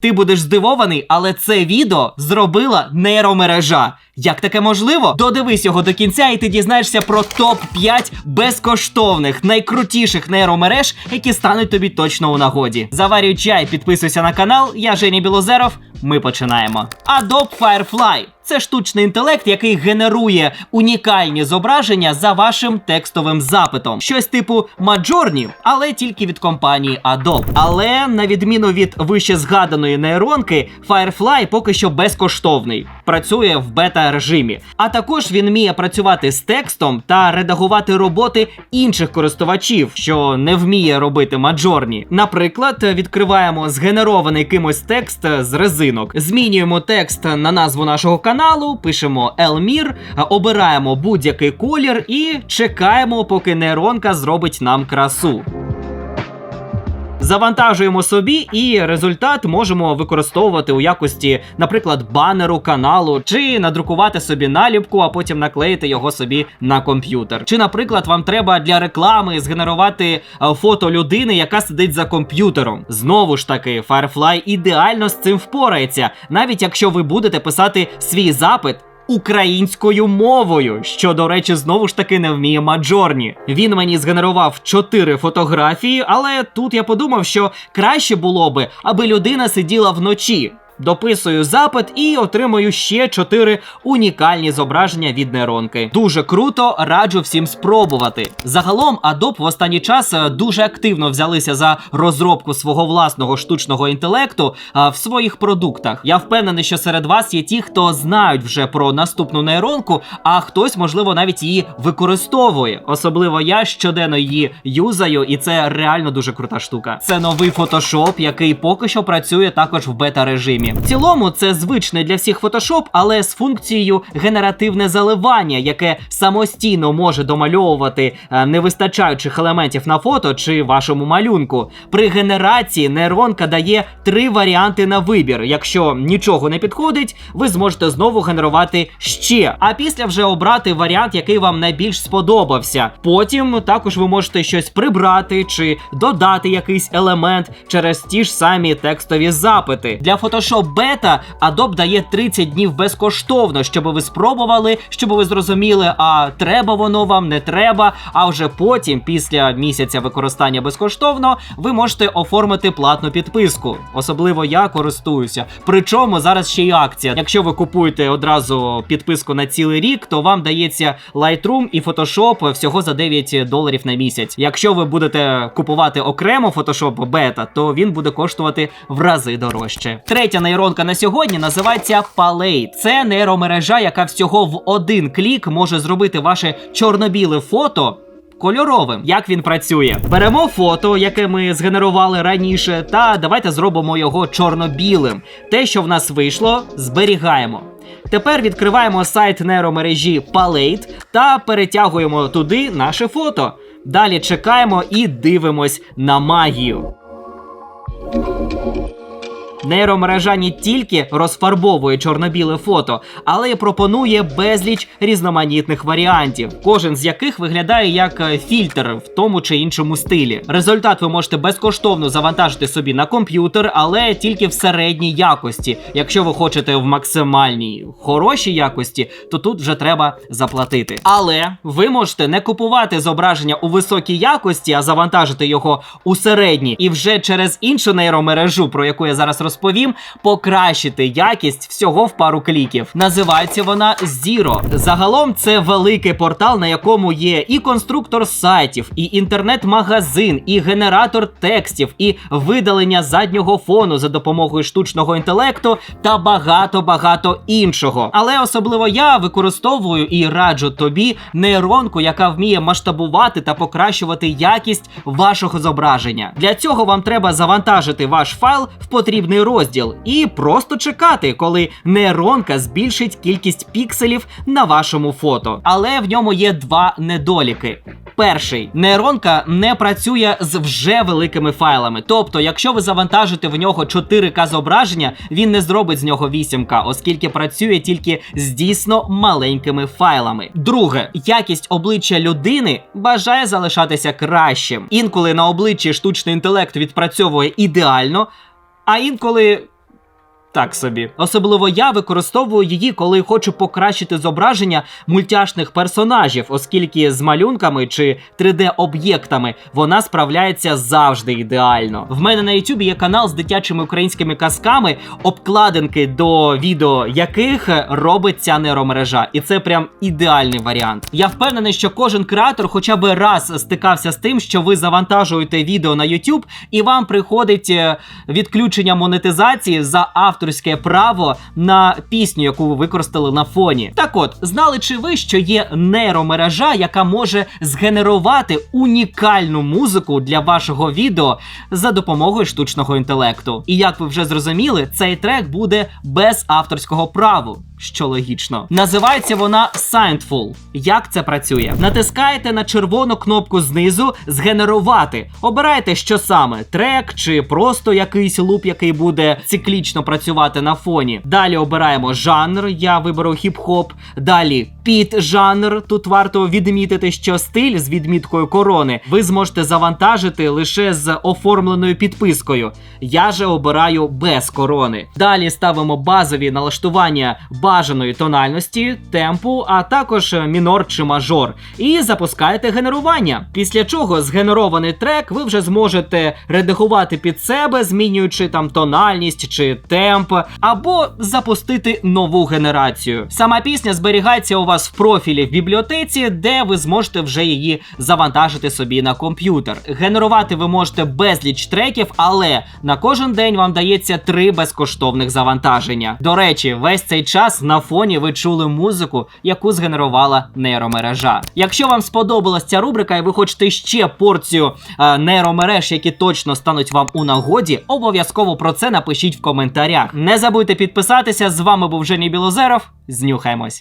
Ти будеш здивований, але це відео зробила нейромережа. Як таке можливо? Додивись його до кінця, і ти дізнаєшся про топ 5 безкоштовних, найкрутіших нейромереж, які стануть тобі точно у нагоді. Заварюй чай, підписуйся на канал. Я Женя Білозеров. Ми починаємо. Adobe Firefly це штучний інтелект, який генерує унікальні зображення за вашим текстовим запитом. Щось типу Маджорні, але тільки від компанії Adobe. Але на відміну від вище згаданої нейронки, Firefly поки що безкоштовний. Працює в бета-режимі. А також він вміє працювати з текстом та редагувати роботи інших користувачів, що не вміє робити Midjourney. Наприклад, відкриваємо згенерований кимось текст з резинок, змінюємо текст на назву нашого каналу, пишемо Елмір, обираємо будь-який колір і чекаємо, поки нейронка зробить нам красу. Завантажуємо собі, і результат можемо використовувати у якості, наприклад, банеру каналу, чи надрукувати собі наліпку, а потім наклеїти його собі на комп'ютер. Чи, наприклад, вам треба для реклами згенерувати е, фото людини, яка сидить за комп'ютером. Знову ж таки, Firefly ідеально з цим впорається, навіть якщо ви будете писати свій запит українською мовою, що, до речі, знову ж таки не вміє Маджорні. Він мені згенерував чотири фотографії, але тут я подумав, що краще було би, аби людина сиділа вночі. Дописую запит і отримую ще чотири унікальні зображення від нейронки. Дуже круто, раджу всім спробувати. Загалом, Adobe в останній час е, дуже активно взялися за розробку свого власного штучного інтелекту а, в своїх продуктах. Я впевнений, що серед вас є ті, хто знають вже про наступну нейронку, а хтось, можливо, навіть її використовує. Особливо я щоденно її юзаю, і це реально дуже крута штука. Це новий Photoshop, який поки що працює також в бета-режимі. В цілому це звичний для всіх Photoshop, але з функцією генеративне заливання, яке самостійно може домальовувати е, невистачаючих елементів на фото чи вашому малюнку. При генерації нейронка дає три варіанти на вибір. Якщо нічого не підходить, ви зможете знову генерувати ще. А після вже обрати варіант, який вам найбільш сподобався. Потім також ви можете щось прибрати чи додати якийсь елемент через ті ж самі текстові запити. Для Photoshop Beta Adobe дає 30 днів безкоштовно, щоб ви спробували, щоб ви зрозуміли, а треба воно вам, не треба. А вже потім, після місяця використання безкоштовно, ви можете оформити платну підписку. Особливо я користуюся. Причому зараз ще й акція. Якщо ви купуєте одразу підписку на цілий рік, то вам дається Lightroom і Photoshop всього за 9 доларів на місяць. Якщо ви будете купувати окремо Photoshop Beta, то він буде коштувати в рази дорожче. Третя нейронка на сьогодні називається Palette. Це нейромережа, яка всього в один клік може зробити ваше чорно-біле фото. Кольоровим, як він працює, беремо фото, яке ми згенерували раніше, та давайте зробимо його чорно-білим. Те, що в нас вийшло, зберігаємо. Тепер відкриваємо сайт нейромережі Palette та перетягуємо туди наше фото. Далі чекаємо і дивимось на магію. Нейромережа не тільки розфарбовує чорно-біле фото, але й пропонує безліч різноманітних варіантів, кожен з яких виглядає як е, фільтр в тому чи іншому стилі. Результат ви можете безкоштовно завантажити собі на комп'ютер, але тільки в середній якості. Якщо ви хочете в максимальній хорошій якості, то тут вже треба заплатити. Але ви можете не купувати зображення у високій якості, а завантажити його у середній, і вже через іншу нейромережу, про яку я зараз розповім, покращити якість всього в пару кліків. Називається вона Zero. Загалом це великий портал, на якому є і конструктор сайтів, і інтернет-магазин, і генератор текстів, і видалення заднього фону за допомогою штучного інтелекту та багато-багато іншого. Але особливо я використовую і раджу тобі нейронку, яка вміє масштабувати та покращувати якість вашого зображення. Для цього вам треба завантажити ваш файл в потрібний розділ і просто чекати, коли нейронка збільшить кількість пікселів на вашому фото. Але в ньому є два недоліки. Перший нейронка не працює з вже великими файлами. Тобто, якщо ви завантажите в нього 4К зображення, він не зробить з нього 8К, оскільки працює тільки з дійсно маленькими файлами. Друге, якість обличчя людини бажає залишатися кращим. Інколи на обличчі штучний інтелект відпрацьовує ідеально, а інколи Так собі. Особливо я використовую її, коли хочу покращити зображення мультяшних персонажів, оскільки з малюнками чи 3D-об'єктами вона справляється завжди ідеально. В мене на YouTube є канал з дитячими українськими казками, обкладинки до відео яких робить ця нейромережа. І це прям ідеальний варіант. Я впевнений, що кожен креатор хоча б раз стикався з тим, що ви завантажуєте відео на YouTube, і вам приходить е, відключення монетизації за авторське право на пісню, яку ви використали на фоні. Так от, знали чи ви, що є нейромережа, яка може згенерувати унікальну музику для вашого відео за допомогою штучного інтелекту? І як ви вже зрозуміли, цей трек буде без авторського праву. Що логічно, називається вона Scientful. Як це працює? Натискаєте на червону кнопку знизу згенерувати. Обираєте, що саме: трек чи просто якийсь луп, який буде циклічно працювати на фоні. Далі обираємо жанр. Я виберу хіп-хоп. Далі під жанр. Тут варто відмітити, що стиль з відміткою корони ви зможете завантажити лише з оформленою підпискою. Я же обираю без корони. Далі ставимо базові налаштування бажаної тональності, темпу, а також мінор чи мажор. І запускаєте генерування. Після чого згенерований трек ви вже зможете редагувати під себе, змінюючи там тональність чи темп, або запустити нову генерацію. Сама пісня зберігається у вас в профілі в бібліотеці, де ви зможете вже її завантажити собі на комп'ютер. Генерувати ви можете безліч треків, але на кожен день вам дається три безкоштовних завантаження. До речі, весь цей час на фоні ви чули музику, яку згенерувала нейромережа. Якщо вам сподобалась ця рубрика, і ви хочете ще порцію е, нейромереж, які точно стануть вам у нагоді, обов'язково про це напишіть в коментарях. Не забудьте підписатися. З вами був Жені Білозеров. Знюхаємось.